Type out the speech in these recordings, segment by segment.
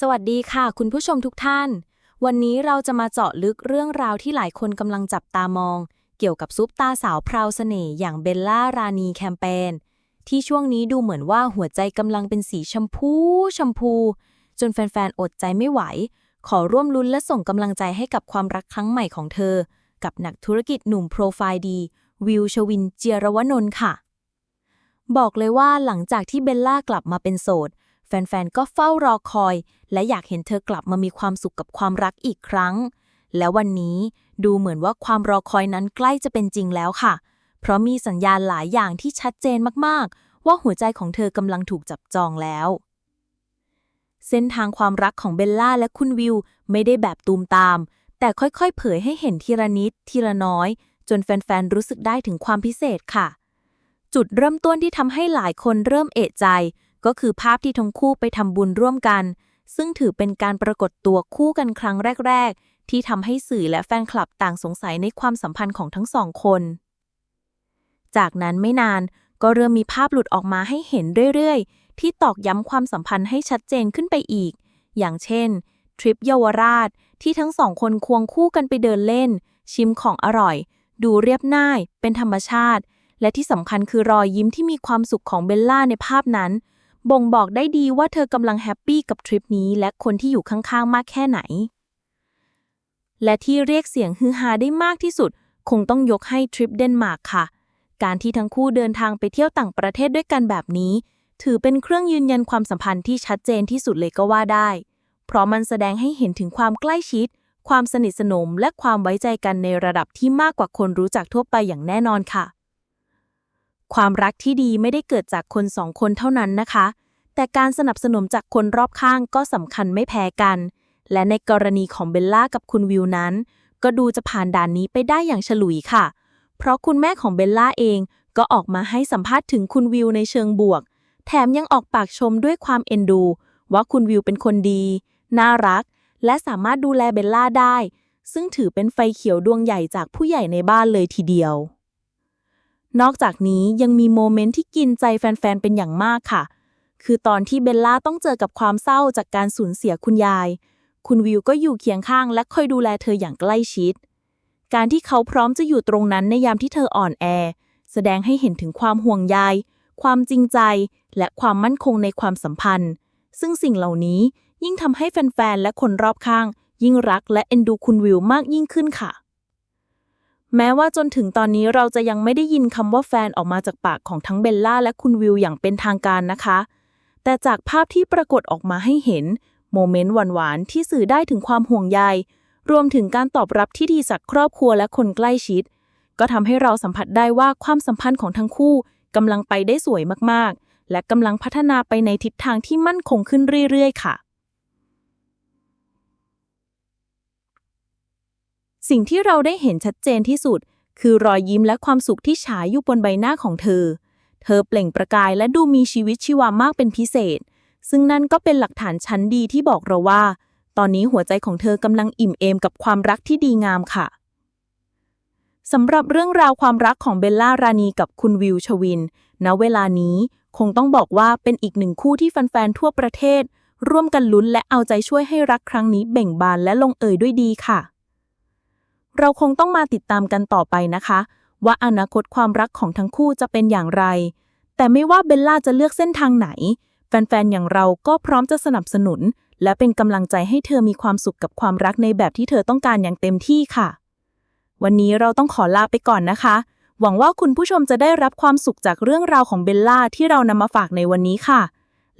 สวัสดีค่ะ คุณผู้ชมทุกท่าน วันนี้เราจะมาเจาะลึกเรื่องราวที่หลายคนกำลังจับตามอง เกี่ยวกับซุปตาสาวพราวเสน่ห์อย่างเบลล่ารานีแคมเปญที่ช่วงนี้ดูเหมือนว่าหัวใจกำลังเป็นสีชมพูชมพู จนแฟนๆ อดใจไม่ไหว ขอร่วมลุ้นและส่งกำลังใจให้กับความรักครั้งใหม่ของเธอ กับนักธุรกิจหนุ่มโปรไฟล์ดี วิวชวินเจียรวนนท์ค่ะ บอกเลยว่าหลังจากที่เบลล่ากลับมาเป็นโสด แฟนๆ ก็เฝ้ารอคอย และอยากเห็นเธอกลับมามีความสุขกับความรักอีกครั้ง และวันนี้ดูเหมือนว่าความรอคอยนั้นใกล้จะเป็นจริงแล้วค่ะ เพราะมีสัญญาณหลายอย่างที่ชัดเจนมากๆ ว่าหัวใจของเธอกำลังถูกจับจองแล้ว เส้นทางความรักของเบลล่าและคุณวิวไม่ได้แบบตูมตาม แต่ค่อยๆ เผยให้เห็นทีละนิดทีละน้อย จนแฟนๆ รู้สึกได้ถึงความพิเศษค่ะ จุดเริ่มต้นที่ทำให้หลายคนเริ่มเอะใจ ก็คือภาพที่ทั้งคู่ไปทำบุญร่วมกัน ซึ่งถือเป็นการปรากฏตัวคู่กันครั้งแรก ๆ ที่ทำให้สื่อและแฟนคลับต่างสงสัยในความสัมพันธ์ของทั้งสองคน จากนั้นไม่นานก็เริ่มมีภาพหลุดออกมาให้เห็นเรื่อยๆ ที่ตอกย้ำความสัมพันธ์ให้ชัดเจนขึ้นไปอีก อย่างเช่น ทริปเยาวราชที่ทั้งสองคนควงคู่กันไปเดินเล่น ชิมของอร่อย ดูเรียบง่าย เป็นธรรมชาติ และที่สำคัญคือรอยยิ้มที่มีความสุขของเบลล่าในภาพนั้น บ่งบอกได้ดีว่าเธอกำลังแฮปปี้กับทริปนี้และคนที่อยู่ข้างๆ มากแค่ไหน และที่เรียกเสียงฮือฮาได้มากที่สุด คงต้องยกให้ทริปเดนมาร์กค่ะ การที่ทั้งคู่เดินทางไปเที่ยวต่างประเทศด้วยกันแบบนี้ ถือเป็นเครื่องยืนยันความสัมพันธ์ที่ชัดเจนที่สุดเลยก็ว่าได้ เพราะมันแสดงให้เห็นถึงความใกล้ชิด ความสนิทสนม และความไว้ใจกันในระดับที่มากกว่าคนรู้จักทั่วไปอย่างแน่นอนค่ะ ความรักที่ดีไม่ได้เกิดจากคนสองคนเท่านั้นนะคะ แต่การสนับสนุนจากคนรอบข้างก็สำคัญไม่แพ้กัน และในกรณีของเบลล่ากับคุณวิวนั้น ก็ดูจะผ่านด่านนี้ไปได้อย่างฉลุยค่ะ เพราะคุณแม่ของเบลล่าเองก็ออกมาให้สัมภาษณ์ถึงคุณวิวในเชิงบวก แถมยังออกปากชมด้วยความเอ็นดู ว่าคุณวิวเป็นคนดี น่ารัก และสามารถดูแลเบลล่าได้ ซึ่งถือเป็นไฟเขียวดวงใหญ่จากผู้ใหญ่ในบ้านเลยทีเดียว นอกจากนี้ยังมีโมเมนต์ที่กินใจแฟนๆ เป็นอย่างมากค่ะ คือตอนที่เบลล่าต้องเจอกับความเศร้าจากการสูญเสียคุณยาย คุณวิวก็อยู่เคียงข้างและคอยดูแลเธออย่างใกล้ชิด การที่เขาพร้อมจะอยู่ตรงนั้นในยามที่เธออ่อนแอ แสดงให้เห็นถึงความห่วงใย ความจริงใจ และความมั่นคงในความสัมพันธ์ ซึ่งสิ่งเหล่านี้ยิ่งทำให้แฟนๆ และคนรอบข้าง ยิ่งรักและเอ็นดูคุณวิวมากยิ่งขึ้นค่ะ แม้ว่าจนถึงตอนนี้เราจะยังไม่ได้ยินคำว่าแฟนออกมาจากปากของทั้งเบลล่าและคุณวิวอย่างเป็นทางการนะคะ แต่จากภาพที่ปรากฏออกมาให้เห็น โมเมนต์หวานๆที่สื่อได้ถึงความห่วงใย รวมถึงการตอบรับที่ดีจากครอบครัวและคนใกล้ชิด ก็ทำให้เราสัมผัสได้ว่าความสัมพันธ์ของทั้งคู่กำลังไปได้สวยมากๆ และกำลังพัฒนาไปในทิศทางที่มั่นคงขึ้นเรื่อยๆ ค่ะ สิ่งที่เราได้เห็นชัดเจนที่สุด คือรอยยิ้มและความสุขที่ฉายอยู่บนใบหน้าของเธอ เธอเปล่งประกายและดูมีชีวิตชีวามากเป็นพิเศษ ซึ่งนั่นก็เป็นหลักฐานชั้นดีที่บอกเราว่า ตอนนี้หัวใจของเธอกำลังอิ่มเอมกับความรักที่ดีงามค่ะสำหรับเรื่องราวความรักของเบลล่ารานีกับคุณวิวชวิน ณ เวลานี้คงต้องบอกว่าเป็นอีกหนึ่งคู่ที่แฟนๆทั่วประเทศ ร่วมกันลุ้นและเอาใจช่วยให้รักครั้งนี้เบ่งบานและลงเอยด้วยดีค่ะ เราคงต้องมาติดตามกันต่อไปนะคะ ว่าอนาคตความรักของทั้งคู่จะเป็นอย่างไร แต่ไม่ว่าเบลล่าจะเลือกเส้นทางไหน แฟนๆ อย่างเราก็พร้อมจะสนับสนุน และเป็นกำลังใจให้เธอมีความสุขกับความรักในแบบที่เธอต้องการอย่างเต็มที่ค่ะ วันนี้เราต้องขอลาไปก่อนนะคะ หวังว่าคุณผู้ชมจะได้รับความสุขจากเรื่องราวของเบลล่าที่เรานำมาฝากในวันนี้ค่ะ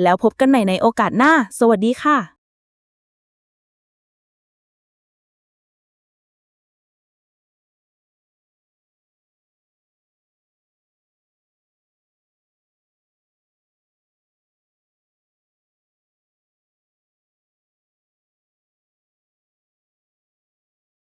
แล้วพบกันใหม่ในโอกาสหน้า สวัสดีค่ะ